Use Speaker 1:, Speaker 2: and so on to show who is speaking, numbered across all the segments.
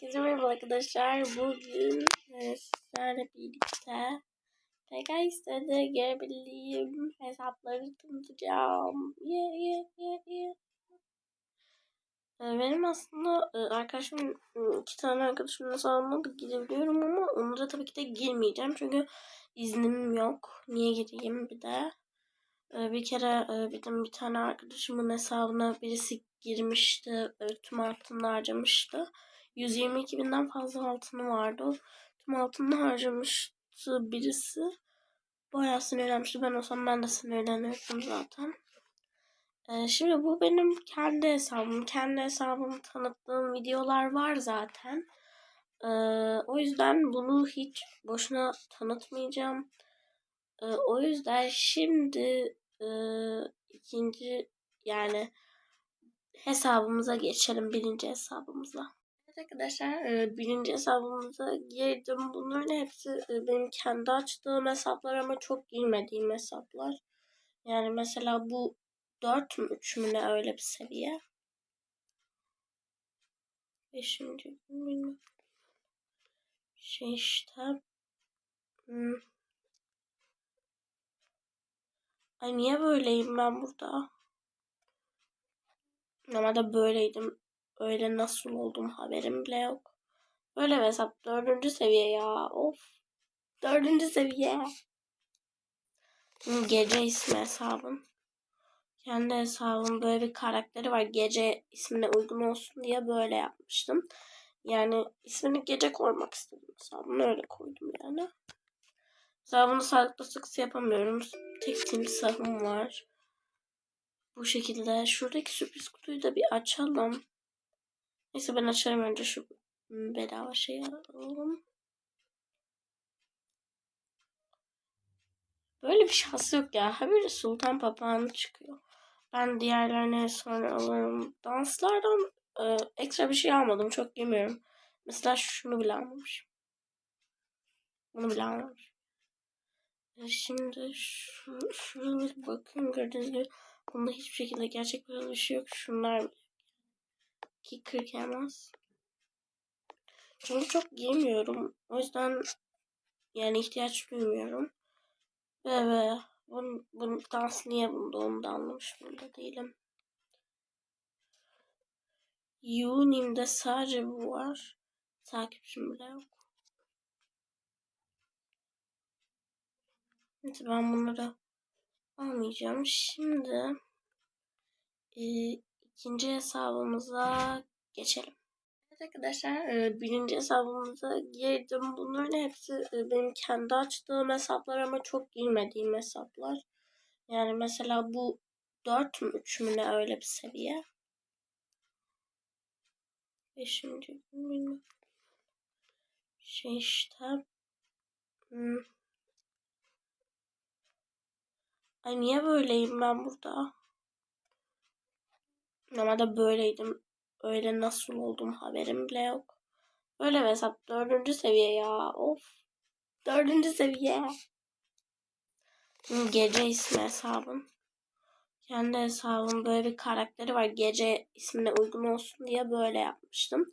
Speaker 1: Herkese merhaba arkadaşlar. Bugün e, sizlerle birlikte PKX'de görebildiğim hesapları tanıtacağım. Yeah, yeah, yeah, yeah. E, Benim aslında e, arkadaşım iki tane arkadaşımın hesabına da girebiliyorum ama onlara tabii ki de girmeyeceğim. Çünkü iznim yok. Niye gireyim bir de. Bir kere benim bir tane arkadaşımın hesabına birisi girmişti. Tüm altını harcamıştı. 122 binden fazla altını vardı. Tüm altını harcamıştı birisi. Bayağı sinirlenmişti. Ben olsam ben de sinirlenirdim zaten. Ee, şimdi bu benim kendi hesabım. Kendi hesabımı tanıttığım videolar var zaten. Ee, o yüzden bunu hiç boşuna tanıtmayacağım. Ee, o yüzden şimdi e, ikinci yani hesabımıza geçelim. Birinci hesabımıza. Arkadaşlar e, birinci hesabımıza girdim. Bunların hepsi e, benim kendi açtığım hesaplar ama çok girmediğim hesaplar. Yani mesela bu 4 mü 3 mü ne öyle bir seviye. Gün bilmem. Şey işte. Hmm. Ay niye böyleyim ben burada? Normalde böyleydim. Öyle nasıl oldum haberim bile yok. Böyle bir hesap dördüncü seviye ya. Of. Dördüncü seviye. Gece ismi hesabım. Kendi hesabım böyle bir karakteri var. Gece ismine uygun olsun diye böyle yapmıştım. Yani ismini gece koymak istedim hesabını öyle koydum yani. Hesabını sağlıklı sıksı yapamıyorum. Tek timsahım var. Bu şekilde. Şuradaki sürpriz kutuyu da bir açalım. Neyse ben açarım önce şu bedava şeyi alalım. Böyle bir şansı yok ya. Habire sultan papağanı çıkıyor. Ben diğerlerine sonra alırım. Danslardan e, ekstra bir şey almadım. Çok yemiyorum. Mesela şunu bile almamışım. Bunu bile almamışım. E, Şimdi şu, şuralara bakın gördüğünüz gibi bunda hiçbir şekilde gerçek bir şey yok. Şunlar bile. Ki 40 elmas. Çünkü çok giymiyorum. O yüzden yani ihtiyaç duymuyorum. Ve ve bunun, bunun dans niye bunda onu da anlamış bunda değilim. Unim'de sadece bu var. Takipçim bile yok. Neyse ben bunları almayacağım. Şimdi e, ikinci hesabımıza geçelim. Evet arkadaşlar e, birinci hesabımıza girdim. Bunların hepsi e, benim kendi açtığım hesaplar ama çok girmediğim hesaplar. Yani mesela bu 4 mü 3 mü ne öyle bir seviye. Beşinci gün bilmem. Şey işte. Hmm. Ay niye böyleyim ben burada? Normalde böyleydim. Öyle nasıl oldum haberim bile yok. Böyle bir hesap dördüncü seviye ya. Of. Dördüncü seviye. Gece ismi hesabım. Kendi hesabım böyle bir karakteri var. Gece ismine uygun olsun diye böyle yapmıştım.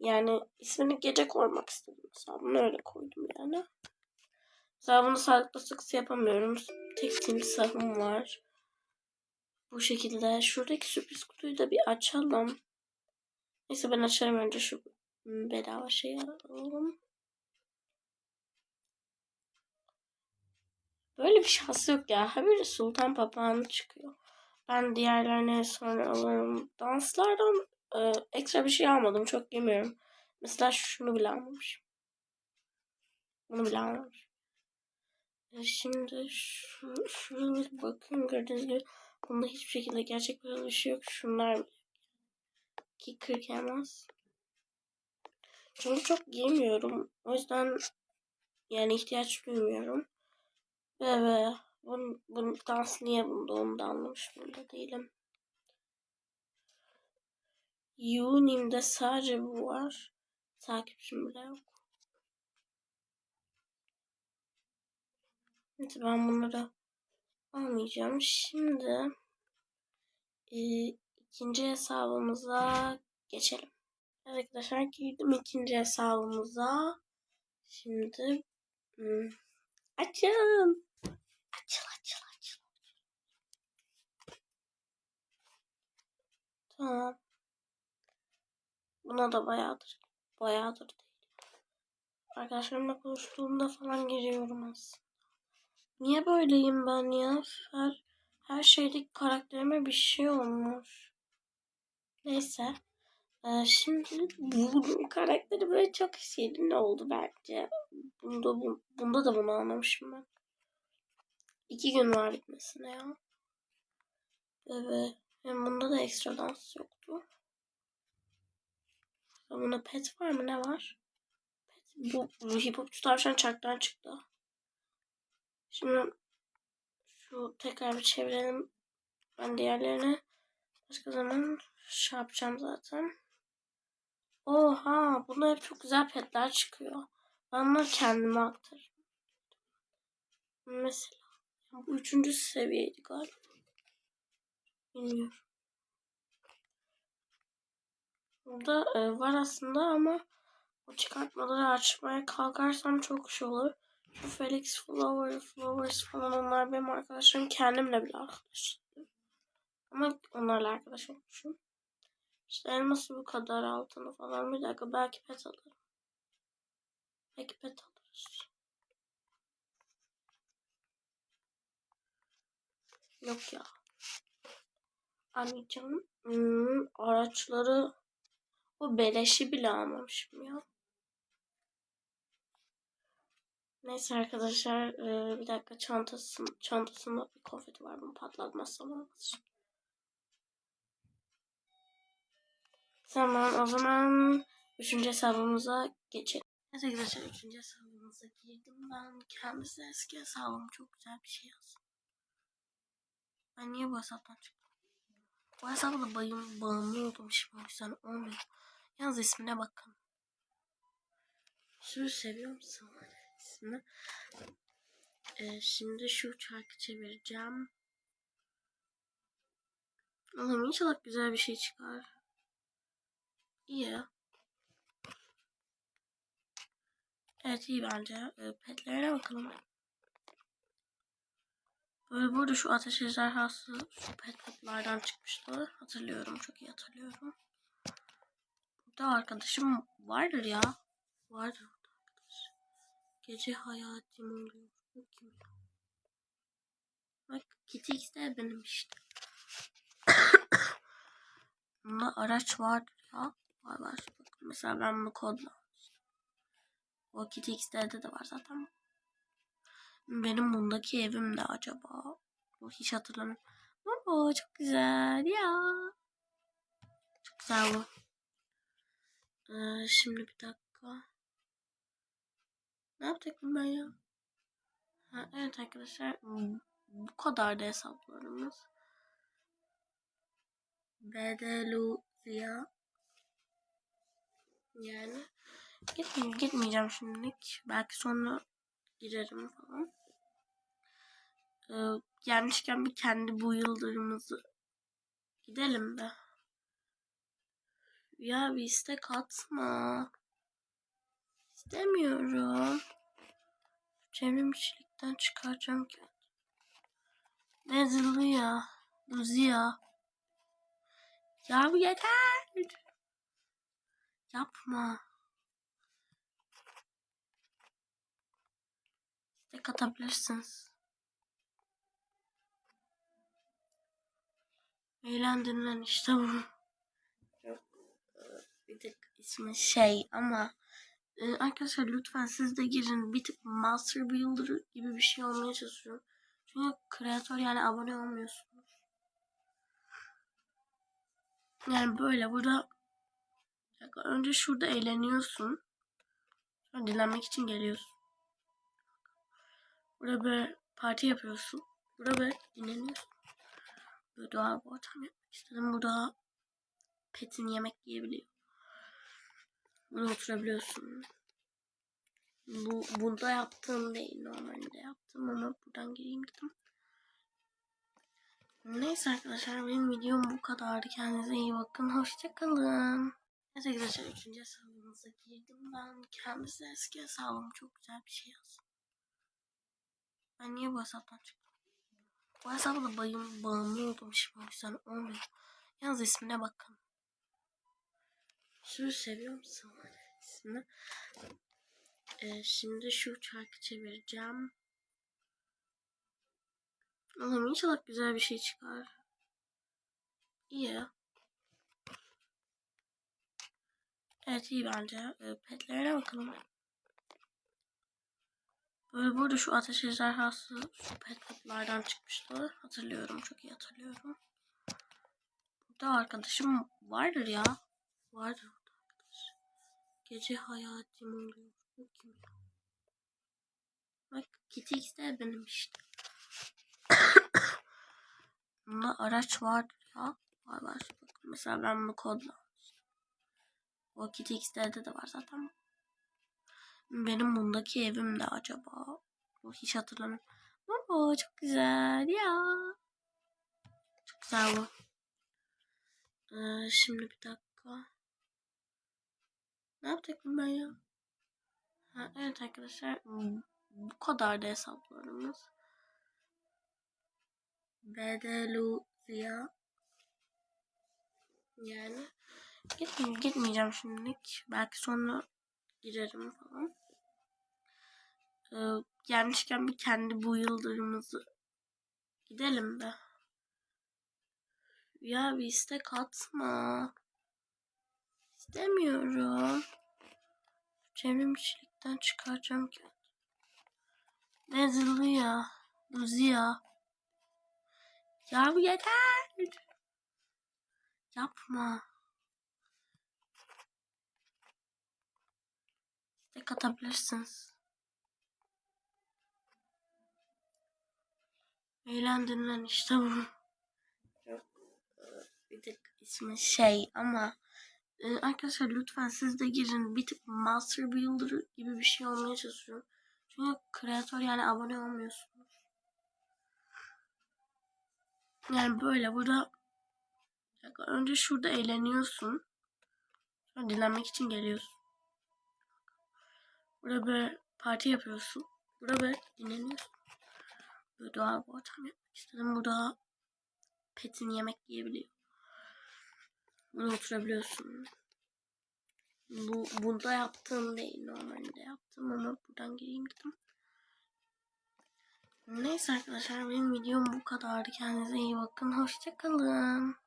Speaker 1: Yani ismini gece koymak istedim hesabını öyle koydum yani. Hesabını sağlıklı sıksı yapamıyorum. Tek timsahım var. Bu şekilde. Şuradaki sürpriz kutuyu da bir açalım. Neyse ben açarım önce şu bedava şeyi alalım. Böyle bir şansı yok ya. Habire sultan papağanı çıkıyor. Ben diğerlerine sonra alırım. Danslardan e, ekstra bir şey almadım. Çok yemiyorum. Mesela şunu bile almamışım. Bunu bile almamışım. E, Şimdi şu, şuralara bakın gördüğünüz gibi bunda hiçbir şekilde gerçek bir şey yok. Şunlar. Ki 40 elmas. Çünkü çok giymiyorum. O yüzden yani ihtiyaç duymuyorum. Ve ve bunun, bunun dans niye bunda onu da anlamış bunda değilim. Unim'de sadece bu var. Takipçim bile yok. Neyse ben bunları almayacağım. Şimdi e, ikinci hesabımıza geçelim. Arkadaşlar girdim ikinci hesabımıza. Şimdi hmm, açın. Açıl açıl açıl. Tamam. Buna da bayağıdır. Bayağıdır değil. Arkadaşlarımla konuştuğumda falan giriyorum aslında. Niye böyleyim ben ya? Her, her şeydeki karakterime bir şey olmuş. Neyse. Ee, şimdi bu karakteri böyle çok şirin oldu bence. Bunda, bu, bunda da bunu anlamışım ben. İki gün var bitmesine ya. Evet. Hem bunda da ekstra dans yoktu. Bunda pet var mı? Ne var? Pet. Bu, bu hip hopçu tavşan çarktan çıktı. Şimdi şu tekrar bir çevirelim. Ben diğerlerine başka zaman şey yapacağım zaten. Oha bunlar hep çok güzel petler çıkıyor. Ben bunları kendime aktarırım. Mesela bu üçüncü seviyeydi galiba. Bilmiyorum. Burada e, var aslında ama o çıkartmaları açmaya kalkarsam çok şey olur. Felix Flower, Flowers falan onlar benim arkadaşlarım. Kendimle bile arkadaşım. Ama onlarla arkadaş olmuşum. İşte elması bu kadar altını falan. Bir dakika belki pet alırım. Belki pet alırız. Yok ya. Anneciğim hmm, araçları o beleşi bile almamışım ya. Neyse arkadaşlar e, bir dakika çantasın, çantasında bir konfeti var bunu patlatmazsam olmaz. Tamam o zaman üçüncü hesabımıza geçelim. Evet arkadaşlar üçüncü hesabımıza girdim ben. Kendisi eski hesabım çok güzel bir şey yazdım. Ben niye bu hesaptan çıktım? Bu hesabı da bayım, bağımlı oldum şimdi o yüzden olmuyor. Yalnız ismine bakın. Sürü seviyor musun? İsmi. Ee, şimdi şu çarkı çevireceğim. Allah'ım inşallah güzel bir şey çıkar. İyi. Evet iyi bence. Ee, petlerine bakalım. Böyle burada şu ateş ejderhası şu pet petlerden çıkmıştı. Hatırlıyorum. Çok iyi hatırlıyorum. Burada arkadaşım vardır ya. Vardır. Gece hayatim oluyor. Kim? Bak Kitty X de benim işte. Bunda araç vardır ya. Var var. Bakın mesela ben bunu kodla. O Kitty X'de de var zaten. Benim bundaki evim de acaba? Bu hiç hatırlamıyorum. Ama çok güzel ya. Çok güzel bu. Ee, şimdi bir dakika. Ne yaptık ben ya? Ha, evet arkadaşlar. Bu kadar da hesaplarımız. Bedeluzia. Yani gitmeyeyim, gitmeyeceğim şimdilik. Belki sonra girerim falan. Ee, gelmişken bir kendi bu yıldırımızı gidelim de. Ya bir istek atma. İstemiyorum. Çevrimçilikten çıkaracağım ki. Bezilya. Luzia. Ya bu yeter. Yapma. İstek atabilirsiniz. Eğlendin lan işte bu. Yok. Bir tık ismi şey ama ee, arkadaşlar lütfen siz de girin. Bir tık Master Builder gibi bir şey olmaya çalışıyorum. Çünkü kreatör yani abone olmuyorsunuz. Yani böyle burada önce şurada eğleniyorsun. Sonra dinlenmek için geliyorsun. Burada böyle parti yapıyorsun. Burada böyle dinleniyorsun. Böyle doğal bir ortam yapmak istedim. Burada petin yemek yiyebiliyor. Burada oturabiliyorsun. Bu, bunda yaptığım değil. Normalde yaptım ama buradan gireyim dedim. Neyse arkadaşlar benim videom bu kadardı. Kendinize iyi bakın. Hoşçakalın. Neyse arkadaşlar üçüncü hesabımıza girdim. Ben kendisi eski hesabım çok güzel bir şey yazdım. Ben niye bu hesaptan çıktım? Bu hesabı da bayım, bağımlı oldum şimdi o yüzden olmuyor. Yalnız ismine bakın. Sürü seviyor musun ismini? Ee, şimdi şu çarkı çevireceğim. Allah'ım inşallah güzel bir şey çıkar. İyi. Evet iyi bence. Ee, petlerine bakalım. Böyle burada şu ateş ejderhası şu pet petlerden çıkmıştı. Hatırlıyorum. Çok iyi hatırlıyorum. Burada arkadaşım vardır ya. Vardır. Gece hayatim oluyor. Bu kim ya? Bak de benim işte. Bunda araç vardır ya. Var var. Bak, mesela ben bunu kodla. O Kitty X'de de var zaten. Benim bundaki evim ne acaba? Hiç hatırlamıyorum. Oo çok güzel ya. Çok güzel bu. Ee, şimdi bir dakika. Ne yaptık ben ya? Ha, evet arkadaşlar bu kadar da hesaplarımız. Bedeluzia yani gitmeyeyim, gitmeyeceğim şimdilik. Belki sonra girerim falan. Ee, gelmişken bir kendi bu yıldırımızı gidelim be. Ya bir istek atma. İstemiyorum. Çevrimiçilikten çıkaracağım ki. Bezilya. Luzia. Ya bu yeter. Yapma. İstek atabilirsiniz. Eğlendin lan işte bu. Yok. Bir tık ismi şey ama e, arkadaşlar lütfen siz de girin. Bir tık Master Builder gibi bir şey olmaya çalışıyorum. Çünkü kreatör yani abone olmuyorsunuz. Yani böyle burada önce şurada eğleniyorsun. Sonra dinlenmek için geliyorsun. Burada böyle parti yapıyorsun. Burada böyle dinleniyorsun. Böyle doğal bir ortam yapmak istedim. Burada petin yemek yiyebiliyor. Bunu oturabiliyorsun. Bu bunda yaptığım değil normalde yaptım ama buradan gireyim dedim. Neyse arkadaşlar benim videom bu kadardı. Kendinize iyi bakın. Hoşçakalın.